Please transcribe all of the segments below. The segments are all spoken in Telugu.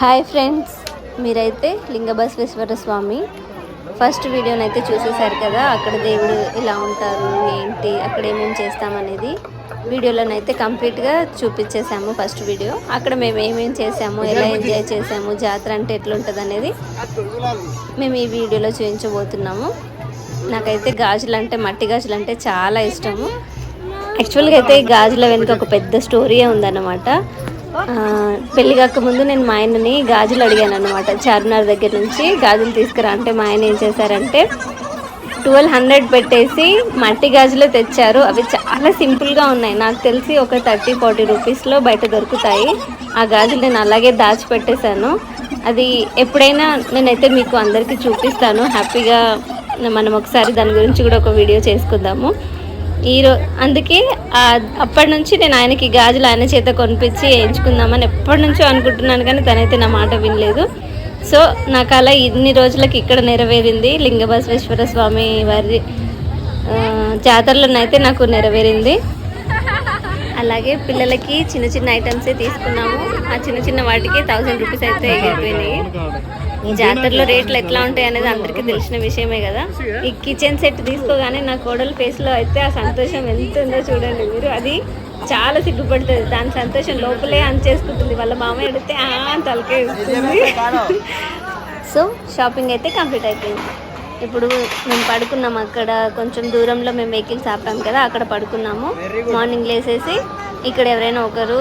హాయ్ ఫ్రెండ్స్ మీరైతే లింగబసవేశ్వర స్వామి. ఫస్ట్ వీడియోని అయితే చూసేశారు కదా అక్కడ దేవుడు ఇలా ఉంటారు ఏంటి అక్కడ ఏమేమి చేస్తామనేది. వీడియోలోనైతే కంప్లీట్గా చూపించేసాము ఫస్ట్ వీడియో. అక్కడ మేము ఏమేమి చేసాము ఎలా ఎంజాయ్ చేసాము జాతర అంటే ఎట్లుంటుంది అనేది మేము ఈ వీడియోలో చూపించబోతున్నాము. నాకైతే గాజులు అంటే మట్టి గాజులు అంటే చాలా ఇష్టము. యాక్చువల్గా అయితే ఈ గాజుల వెనుక ఒక పెద్ద స్టోరీయే ఉందన్నమాట. పెళ్ళి కాకముందు నేను మా ఆయనని గాజులు అడిగాను అనమాట చార్మినార్ దగ్గర నుంచి గాజులు తీసుకురా అంటే మా ఆయన ఏం చేశారంటే ట్వెల్వ్ హండ్రెడ్ పెట్టేసి మట్టి గాజులు తెచ్చారు. అవి చాలా సింపుల్గా ఉన్నాయి. నాకు తెలిసి ఒక థర్టీ ఫార్టీ రూపీస్లో బయట దొరుకుతాయి. ఆ గాజులు నేను అలాగే దాచిపెట్టేశాను. అది ఎప్పుడైనా నేనైతే మీకు అందరికీ చూపిస్తాను. హ్యాపీగా మనం ఒకసారి దాని గురించి కూడా ఒక వీడియో చేసుకుందాము. ఈరో అందుకే అప్పటి నుంచి నేను ఆయనకి గాజులు ఆయన చేత కొనిపించి వేయించుకుందామని ఎప్పటి నుంచో అనుకుంటున్నాను కానీ తనైతే నా మాట వినలేదు. సో నాకు అలా ఇన్ని రోజులకి ఇక్కడ నెరవేరింది లింగబసవేశ్వర స్వామి వారి జాతరలోనైతే నాకు నెరవేరింది. అలాగే పిల్లలకి చిన్న చిన్న ఐటమ్సే తీసుకున్నాము. ఆ చిన్న చిన్న వాటికి థౌజండ్ రూపీస్ అయితే ఎగిరిపోయినాయి. ఈ జాతరలో రేట్లు ఎట్లా ఉంటాయి అనేది అందరికీ తెలిసిన విషయమే కదా. ఈ కిచెన్ సెట్ తీసుకోగానే నా కోడల ఫేస్లో అయితే ఆ సంతోషం ఎంత ఉందో చూడండి మీరు. అది చాలా సిగ్గుపడుతుంది. దాని సంతోషం లోపలే అంచేసుకుంటుంది వాళ్ళ మామయ్య అడిగితే ఆ అని తలకే ఇస్తుంది సో షాపింగ్ అయితే కంప్లీట్ అయిపోయింది. ఇప్పుడు మేము పడుకున్నాం అక్కడ. కొంచెం దూరంలో మేము వెహికల్స్ ఆపాం కదా అక్కడ పడుకున్నాము. మార్నింగ్ లేసేసి ఇక్కడ ఎవరైనా ఒకరు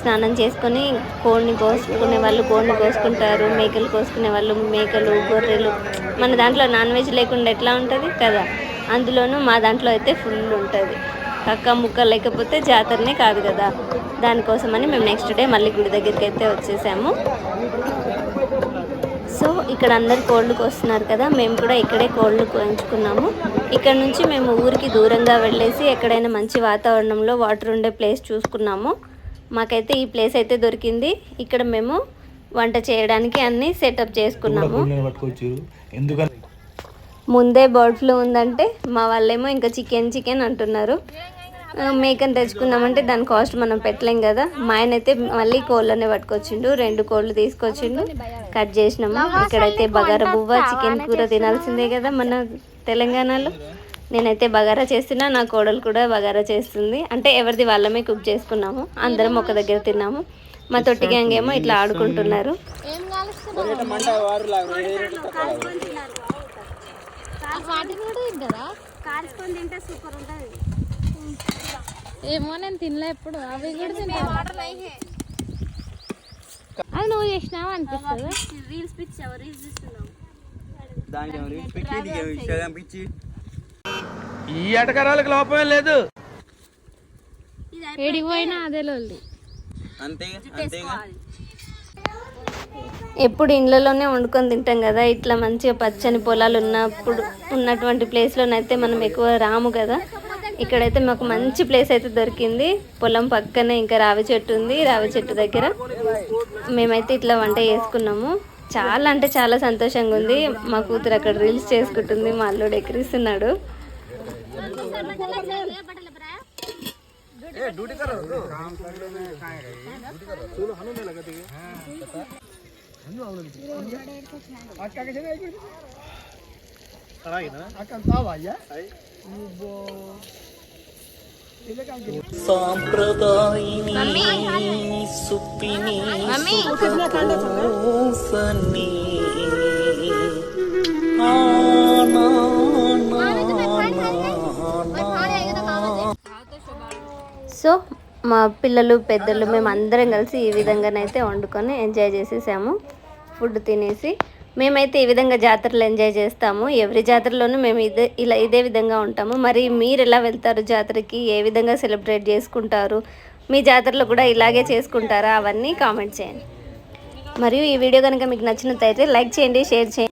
స్నానం చేసుకొని కోడిని కోసుకునే వాళ్ళు కోడిని కోసుకుంటారు మేకలు కోసుకునే వాళ్ళు మేకలు గొర్రెలు. మన దాంట్లో నాన్ వెజ్ లేకుండా ఎట్లా ఉంటుంది? కదా. అందులోనూ మా దాంట్లో అయితే ఫుల్ ఉంటుంది. కక్క ముక్క లేకపోతే జాతరనే కాదు కదా. దానికోసమని మేము నెక్స్ట్ డే మళ్ళీ గుడి దగ్గరికి అయితే వచ్చేసాము. సో ఇక్కడ అందరు కోళ్ళు కోస్తున్నారు కదా మేము కూడా ఇక్కడే కోళ్ళు కోయించుకున్నాము. ఇక్కడ నుంచి మేము ఊరికి దూరంగా వెళ్ళేసి ఎక్కడైనా మంచి వాతావరణంలో వాటర్ ఉండే ప్లేస్ చూసుకున్నాము. మాకైతే ఈ ప్లేస్ అయితే దొరికింది. ఇక్కడ మేము వంట చేయడానికి అన్నీ సెటప్ చేసుకున్నాము. ముందే బర్డ్ ఫ్లూ ఉందంటే మా వాళ్ళేమో ఇంకా చికెన్ చికెన్ అంటున్నారు. మేకని తెచ్చుకున్నామంటే దాని కాస్ట్ మనం పెట్టలేం కదా. మా ఆయన అయితే మళ్ళీ కోళ్ళనే పట్టుకొచ్చిండు. రెండు కోళ్ళు తీసుకొచ్చిండు. కట్ చేసినాము. ఇక్కడైతే బగారా బువ్వ చికెన్ కూర తినాల్సిందే కదా మన తెలంగాణలో. నేనైతే బగారా చేస్తున్నా. నా కోడలు కూడా బగారా చేస్తుంది. అంటే ఎవరిది వాళ్ళమే కుక్ చేసుకున్నాము. అందరం ఒక దగ్గర తిన్నాము. మా తొట్టి గ్యాంగ్ ఏమో ఇట్లా ఆడుకుంటున్నారు. సూపర్ ఏమో నేను తినలే ఎప్పుడు. అవి కూడా తింటా అది నువ్వు చేసినావు అనిపిస్తుంది? రీల్స్ పిచ్చావు? రీల్స్ ఇస్తున్నావు ఈ ఎటకరాలకు లోపమే లేదు. ఏడికి పోయినా అదే లొల్లి. ఎప్పుడు ఇండ్లలోనే వండుకొని తింటాం కదా ఇట్లా మంచిగా పచ్చని పొలాలు ఉన్నప్పుడు ఉన్నటువంటి ప్లేస్లోనైతే మనం ఎక్కువ రాము కదా. ఇక్కడైతే మాకు మంచి ప్లేస్ అయితే దొరికింది. పొలం పక్కనే ఇంకా రావి చెట్టు ఉంది రావి చెట్టు దగ్గర. మేమైతే ఇట్లా వంట చేసుకున్నాము. చాలా అంటే చాలా సంతోషంగా ఉంది. మా కూతురు అక్కడ రీల్స్ చేసుకుంటుంది మా అల్లుడు ఎక్కిరిస్తున్నాడు. సాంప్రదాయిని సుప్పిని సో మా పిల్లలు పెద్దలు మేము అందరం కలిసి ఈ విధంగానైతే వండుకొని ఎంజాయ్ చేసేసాము. ఫుడ్ తినేసి మేమైతే ఈ విధంగా జాతరలు ఎంజాయ్ చేస్తాము. ఎవరి జాతరలోనూ మేము ఇదే ఇలా ఇదే విధంగా ఉంటాము. మరి మీరు ఎలా వెళ్తారు జాతరకి? ఏ విధంగా సెలబ్రేట్ చేసుకుంటారు? మీ జాతరలో కూడా ఇలాగే చేసుకుంటారా? అవన్నీ కామెంట్ చేయండి. మరియు ఈ వీడియో కనుక మీకు నచ్చినట్లయితే లైక్ చేయండి షేర్ చేయండి.